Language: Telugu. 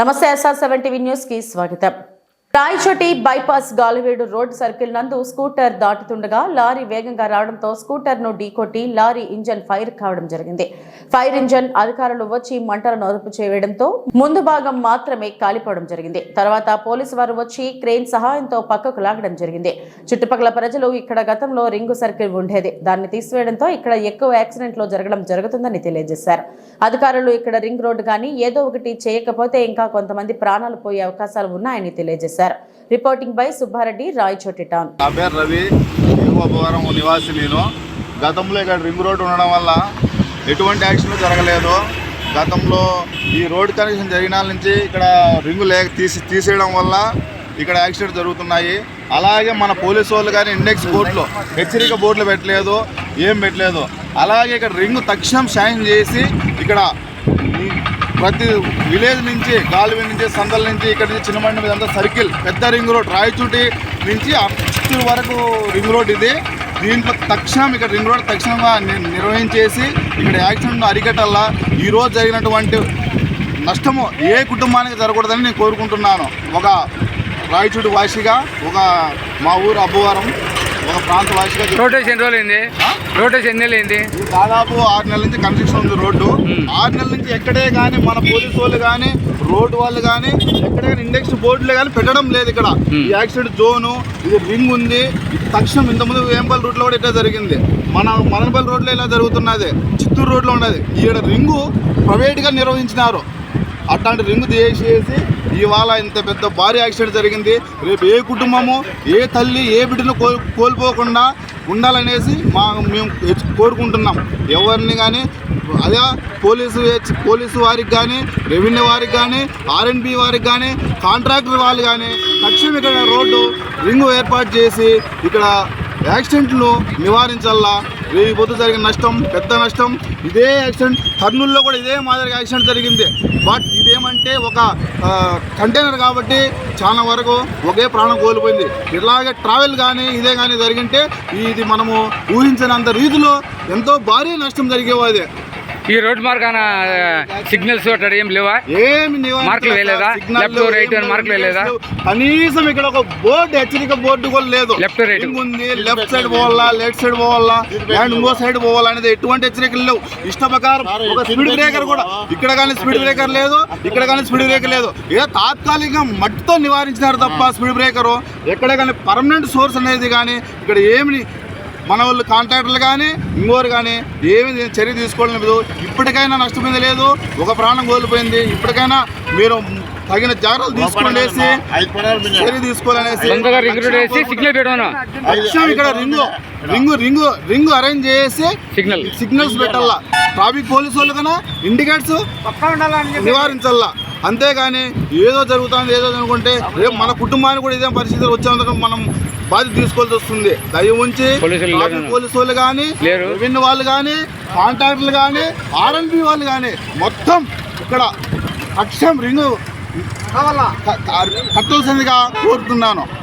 నమస్తే ఎస్ఆర్ సెవెన్ టీవీ న్యూస్కి స్వాగతం. Rayachoti bypass Galiveedu road circle నందు స్కూటర్ దాటుతుండగా లారీ వేగంగా రావడంతో స్కూటర్ను ఢీకొట్టి లారీ ఇంజన్ ఫైర్ కావడం జరిగింది. ఫైర్ ఇంజన్ అధికారులు వచ్చి మంటలను అదుపు చేయడంతో ముందు భాగం మాత్రమే కాలిపోవడం జరిగింది. తర్వాత పోలీసు వారు వచ్చి క్రేన్ సహాయంతో పక్కకు లాగడం జరిగింది. చుట్టుపక్కల ప్రజలు ఇక్కడ గతంలో రింగు సర్కిల్ ఉండేది. దాన్ని తీసివేయడంతో ఇక్కడ ఎక్కువ యాక్సిడెంట్లు జరగడం జరుగుతుందని తెలియజేశారు. అధికారులు ఇక్కడ రింగ్ రోడ్డు కానీ ఏదో ఒకటి చేయకపోతే ఇంకా కొంతమంది ప్రాణాలు పోయే అవకాశాలు ఉన్నాయని తెలియజేశారు. Reporting by Subbareddy Rayachoti town. నా పేరు రవి నివాసి నేను. గతంలో ఇక్కడ రింగ్ రోడ్ ఉండడం వల్ల ఎటువంటి యాక్సిడెంట్ జరగలేదు. గతంలో ఈ రోడ్ కనెక్షన్ జరిగిన నుంచి ఇక్కడ రింగు లేక తీసి తీసేయడం వల్ల ఇక్కడ యాక్సిడెంట్ జరుగుతున్నాయి. అలాగే మన పోలీసు వాళ్ళు కానీ ఇండెక్స్ బోర్డులో హెచ్చరిక బోర్డులు పెట్టలేదు ఏం పెట్టలేదు. అలాగే ఇక్కడ రింగు తక్షణం శాంక్షన్ చేసి ఇక్కడ ప్రతి విలేజ్ నుంచి గాలివి నుంచి సందల నుంచి ఇక్కడ నుంచి చిన్నమండి మీద అంతా సర్కిల్ పెద్ద రింగ్ రోడ్ రాయచూటి నుంచి చిత్తూరు వరకు రింగ్ రోడ్ ఇది. దీంట్లో తక్షణం ఇక్కడ రింగ్ రోడ్ తక్షణంగా నిర్వహించేసి ఇక్కడ యాక్సిడెంట్ అరికట్టల్లా ఈరోజు జరిగినటువంటి నష్టము ఏ కుటుంబానికి జరగకూడదని నేను కోరుకుంటున్నాను. ఒక రాయచూటి వాసిగా ఒక మా ఊరు అబ్బువారం ఒక ప్రాంత వాసిగా వేసి ఎన్ని రోజులు అయింది ఆ? రోడ్ వేసి ఎన్ని నెలలు అయింది ఇది దాదాపు ఆరు నెలల నుంచి కన్స్ట్రక్షన్ ఉంది రోడ్డు. ఆరు నెలల నుంచి ఎక్కడే కానీ మన పోలీసు వాళ్ళు కానీ రోడ్డు వాళ్ళు కానీ ఎక్కడే కానీ ఇండెక్స్ బోర్డులు కానీ పెట్టడం లేదు ఇక్కడ. ఈ యాక్సిడెంట్ జోను ఇది రింగ్ ఉంది. తక్షణం ఇంతకుముందు వేంపల్లి రూట్లో కూడా ఇట్లా జరిగింది. మన మదనపల్లి రోడ్లో ఇలా జరుగుతున్నది. చిత్తూరు రోడ్లో ఉన్నది. ఈడ రింగు ప్రైవేట్గా నిర్వహించినారు. అట్లాంటి రింగు తీసేసి ఇవాళ ఇంత పెద్ద భారీ యాక్సిడెంట్ జరిగింది. రేపు ఏ కుటుంబము ఏ తల్లి ఏ బిడ్డను కోల్ కోల్పోకుండా ఉండాలనేసి మా మేము కోరుకుంటున్నాం. ఎవరిని కానీ అదే పోలీసు పోలీసు వారికి కానీ రెవెన్యూ వారికి కానీ ఆర్ఎన్బి వారికి కానీ కాంట్రాక్టర్ వాళ్ళు కానీ తక్షణం ఇక్కడ రోడ్డు రింగు ఏర్పాటు చేసి ఇక్కడ యాక్సిడెంట్లు నివారించాలా రేపు పొద్దు జరిగిన నష్టం పెద్ద నష్టం ఇదే యాక్సిడెంట్ కర్నూలులో కూడా ఇదే మాదిరిగా యాక్సిడెంట్ జరిగింది. బట్ ఇదేమంటే ఒక కంటైనర్ కాబట్టి చాలా వరకు ఒకే ప్రాణం కోల్పోయింది. ఇలాగే ట్రావెల్ కానీ ఇదే కానీ జరిగింటే ఇది మనము ఊహించినంత రీతిలో ఎంతో భారీ నష్టం జరిగేవాది. ఈ రోడ్ మార్గాన సిగ్నల్స్ అట్లా ఏం లేవా? ఏమి. మార్కులు వేయలేదా? లెఫ్ట్, రైట్ అని మార్కులు వేయలేదా? కనీసం ఇక్కడ ఒక బోర్డు హెచ్చరిక బోర్డు కూడా లేదు. Left, right. ఉంది లెఫ్ట్ సైడ్ పోవాలా? లెఫ్ట్ సైడ్ పోవాలా? అండ్ ఇంకో సైడ్ పోవాలా అనేది ఎటువంటి హెచ్చరికలు లేవు. ఇష్ట ప్రకారం ఒక స్పీడ్ బ్రేకర్ కూడా ఇక్కడ కానీ స్పీడ్ బ్రేకర్ లేదు ఇక్కడ కానీ స్పీడ్ బ్రేకర్ లేదు. ఏదో తాత్కాలికంగా మట్టితో నివారించినారు తప్ప స్పీడ్ బ్రేకర్. ఎక్కడ కానీ పర్మనెంట్ సోర్స్ అనేది కానీ ఇక్కడ ఏమి మన వాళ్ళు కాంట్రాక్టర్లు కానీ ఇంకోరు కానీ ఏమి చర్య తీసుకోవడం లేదు. ఇప్పటికైనా నష్టపోయింది లేదు ఒక ప్రాణం కోల్పోయింది. ఇప్పటికైనా మీరు తగిన జాగ్రత్తలు తీసుకోండి చర్య తీసుకోవాలనేసి ఇక్కడ ring ring ring ring arrange చేసి సిగ్నల్. సిగ్నల్స్ పెట్టాలా. ట్రాఫిక్ పోలీసు వాళ్ళు కన్నా ఇండికేట్స్ నివారించాలా. అంతేగాని ఏదో జరుగుతుంది ఏదో అనుకుంటే రేపు మన కుటుంబానికి కూడా ఇదే పరిస్థితులు వచ్చేందుకు మనం బాధ్యత తీసుకోవాల్సి వస్తుంది. దయ ఉంచి పోలీసు వాళ్ళు కానీ. రెవెన్యూ వాళ్ళు కానీ కాంట్రాక్టర్లు కానీ ఆర్ఎన్బి వాళ్ళు కానీ మొత్తం ఇక్కడ అక్షం రింగు కట్టాల్సిందిగా కోరుతున్నాను.